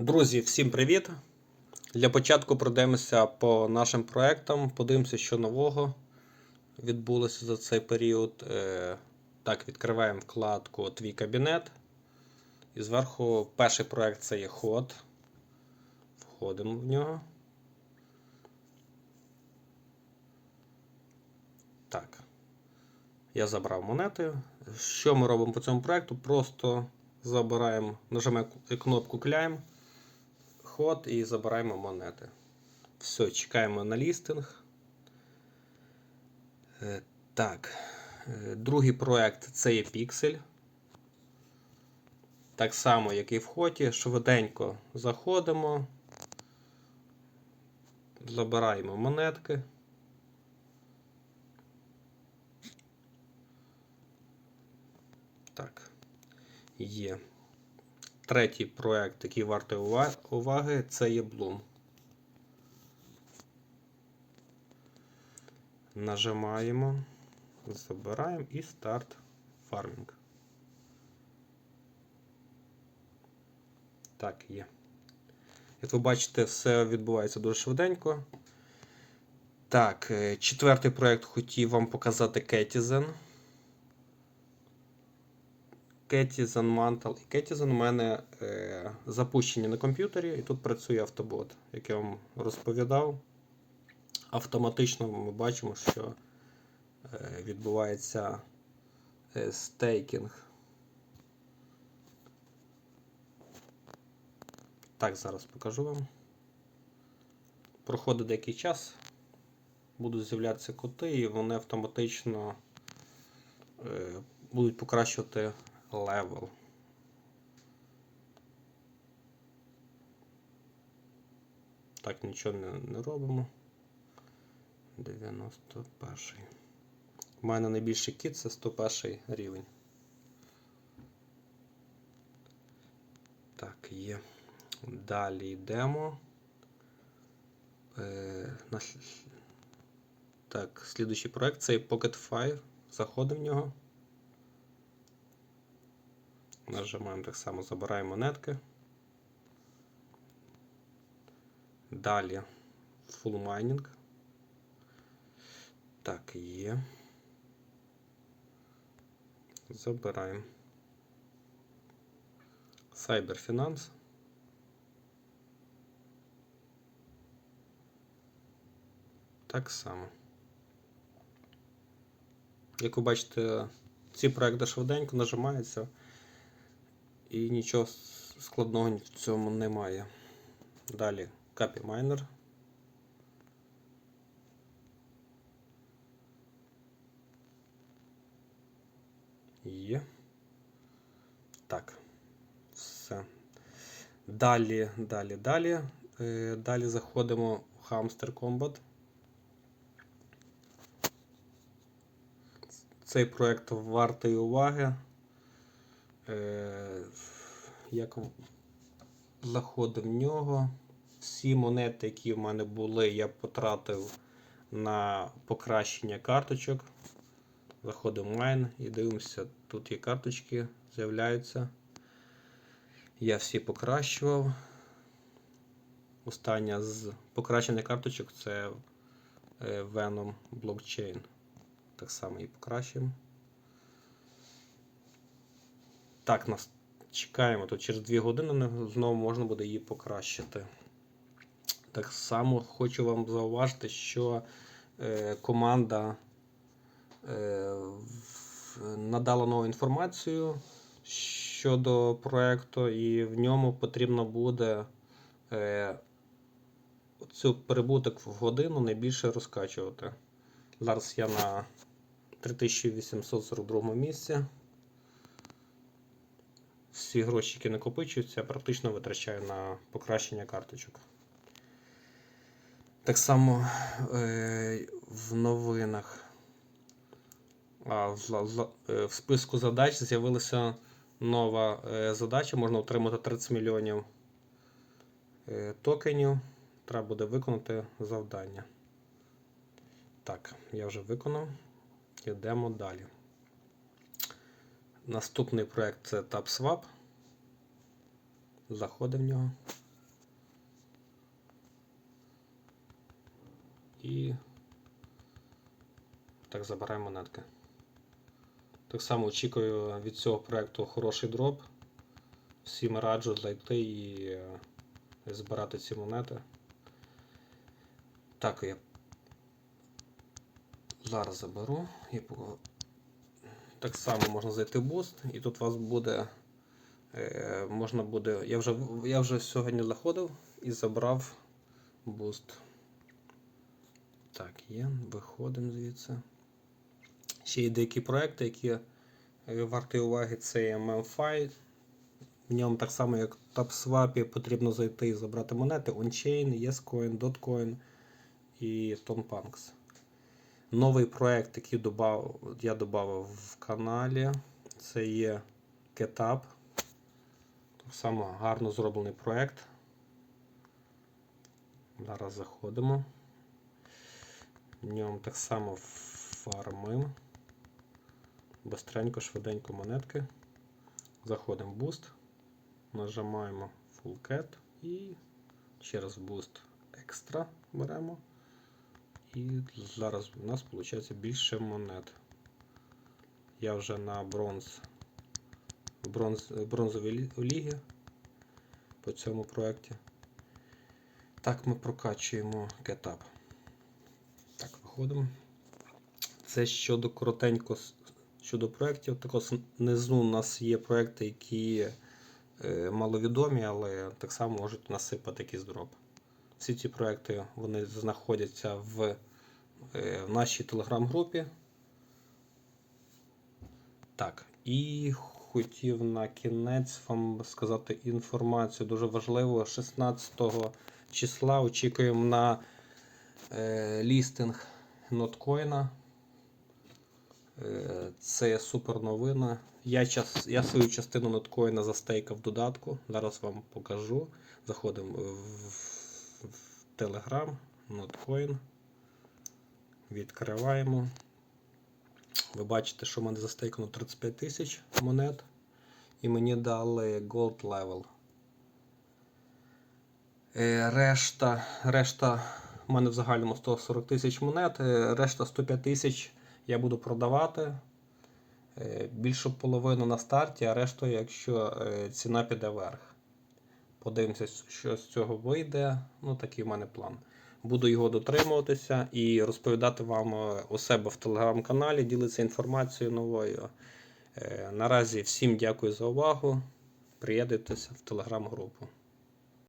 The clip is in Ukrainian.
Друзі, всім привіт! Для початку пройдемося по нашим проектам, подивимося, що нового відбулося за цей період. Е, Так, відкриваємо вкладку Твій кабінет. І зверху перший проект це є ход. Входимо в нього. Так. Я забрав монети. Що ми робимо по цьому проекту? Просто забираємо, нажимаємо кнопку Climb, ход і забираємо монети. Все, чекаємо на лістинг. Е, Так. Е, Другий проект це є Pixel. Так само, як і в ході. Швиденько заходимо. Забираємо монетки. Так. Є. Третій проект, який вартий уваги, це є Bloom. Нажимаємо, забираємо і старт фармінг. Так, є. Як ви бачите, все відбувається дуже швиденько. Так, е, четвертий проект хотів вам показати Кетізен. Кетізен Mantle і Кетізен у мене е, запущені на комп'ютері, і тут працює автобот, як я вам розповідав. Автоматично ми бачимо, що е, відбувається е, стейкінг. Так, зараз покажу вам. Проходить деякий час, будуть з'являтися коти, і вони автоматично е, будуть покращувати левел. Так, нічого не, не робимо. 91. У мене найбільший кіт це 101 рівень. Так, є. Далі йдемо. Е, на... Так, слідуючий проект це Pocket 5. Заходимо в нього. Нажимаємо так само, забираємо монетки. Далі Full Mining. Так, є. Забираємо. Finance. Так само. Як ви бачите, ці проекти швиденько нажимаються і нічого складного в цьому немає. Далі Copy Miner. Є. Так. Все. Далі, далі, далі. Е, Далі заходимо в Hamster Combat. Цей проект вартий уваги. Е, Як заходив в нього, всі монети, які в мене були, я потратив на покращення карточок. Заходимо в майн і дивимося, тут є карточки, з'являються. Я всі покращував. Остання з покращених карточок це е, Venom Blockchain. Так само її покращуємо. Так, нас чекаємо, то через 2 години знову можна буде її покращити. Так само хочу вам зауважити, що е, команда е, надала нову інформацію щодо проекту, і в ньому потрібно буде е, цю перебуток в годину найбільше розкачувати. Зараз я на 3842 місці. Всі гроші, які накопичуються, я практично витрачаю на покращення карточок. Так само е, в новинах. А, в, зла- е, в списку задач з'явилася нова е, задача. Можна отримати 30 мільйонів е, токенів. Треба буде виконати завдання. Так, я вже виконав. Йдемо далі. Наступний проект це TabSwap. Заходимо в нього. І так забираємо монетки. Так само очікую від цього проекту хороший дроп. Всім раджу зайти і е, збирати ці монети. Так, я зараз заберу і так само можна зайти в буст, і тут у вас буде. Е, можна буде. Я вже, я вже сьогодні заходив і забрав буст. Так, є, виходимо звідси. Ще є деякі проекти, які е, варті уваги, це є MemFi. В ньому так само, як в TapSwap, потрібно зайти і забрати монети OnChain, YesCoin, Dotcoin і TonPunks. Новий проект, який я додав в каналі, це є GetUp. Так само гарно зроблений проект. Зараз заходимо. В ньому так само фармим. Бистренько, швиденько монетки. Заходимо в Boost. Нажимаємо Full Cat і через Boost Extra беремо. І зараз у нас виходить більше монет. Я вже на бронз, бронз бронзовій лі- лігі по цьому проєкті. Так, ми прокачуємо кетап. Так, виходимо. Це щодо коротенько щодо проєктів. Також внизу у нас є проєкти, які е, маловідомі, але так само можуть насипати якийсь дроп. Всі ці проекти вони знаходяться в, в нашій телеграм-групі. Так, і хотів на кінець вам сказати інформацію дуже важливу. 16 числа очікуємо на е, лістинг ноткоїна. Е, Це супер новина. Я, час, я свою частину ноткоїна застейкав в додатку. Зараз вам покажу. Заходимо в, в Telegram, ноткоін. Відкриваємо. Ви бачите, що в мене застейкано 35 тисяч монет. І мені дали Gold Level. Е, Решта, решта в мене в загальному 140 тисяч монет, е, решта 105 тисяч я буду продавати. Е, Більшу половину на старті, а решту, якщо ціна піде вверх. Подивимося, що з цього вийде. Ну, такий в мене план. Буду його дотримуватися і розповідати вам е, у себе в телеграм-каналі, ділитися інформацією новою. Е, Наразі всім дякую за увагу. Приєднуйтеся в телеграм-групу.